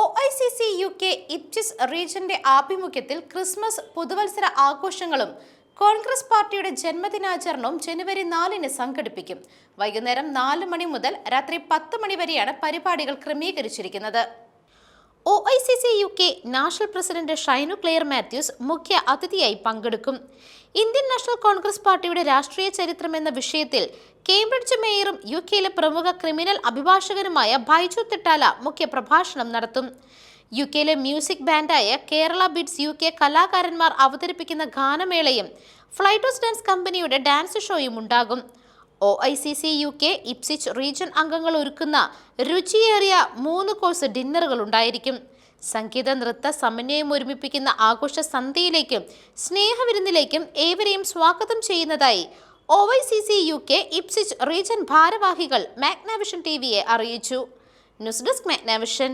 O I C C U K Ipswich റീജന്റെ ആഭിമുഖ്യത്തിൽ Christmas പുതുവത്സര ആഘോഷങ്ങളും കോൺഗ്രസ് പാർട്ടിയുടെ ജന്മദിനാചരണവും ജനുവരി നാലിന് സംഘടിപ്പിക്കും. വൈകുന്നേരം നാല് മണി മുതൽ രാത്രി പത്ത് മണി വരെയാണ് പരിപാടികൾ ക്രമീകരിച്ചിരിക്കുന്നത്. O I C C U K national president Shainu Clare Mathews മുഖ്യ അതിഥിയായി പങ്കെടുക്കും. ഇന്ത്യൻ നാഷണൽ കോൺഗ്രസ് പാർട്ടിയുടെ രാഷ്ട്രീയ ചരിത്രം എന്ന വിഷയത്തിൽ കേംബ്രിഡ്ജ് മേയറും യു കെയിലെ പ്രമുഖ ക്രിമിനൽ അഭിഭാഷകനുമായ ഭൈജു തിട്ടാല മുഖ്യ പ്രഭാഷണം നടത്തും. യു കെയിലെ മ്യൂസിക് ബാൻഡായ കേരള ബിറ്റ്സ് യു കെ കലാകാരന്മാർ അവതരിപ്പിക്കുന്ന ഗാനമേളയും ഫ്ലൈറ്റോസ് ഡാൻസ് കമ്പനിയുടെ ഡാൻസ് ഷോയും ഉണ്ടാകും. O I C C U K Ipswich region അംഗങ്ങൾ ഒരുക്കുന്ന രുചിയേറിയ മൂന്ന് കോഴ്സ് ഡിന്നറുകൾ ഉണ്ടായിരിക്കും. സംഗീത നൃത്ത സമന്വയം ഒരുമിപ്പിക്കുന്ന ആഘോഷ സന്ധ്യയിലേക്കും സ്നേഹവിരുന്നിലേക്കും ഏവരെയും സ്വാഗതം ചെയ്യുന്നതായി O I C C U K Ipswich region ഭാരവാഹികൾ മാഗ്നാവിഷൻ ടി വിയെ അറിയിച്ചു. News desk Magnavision.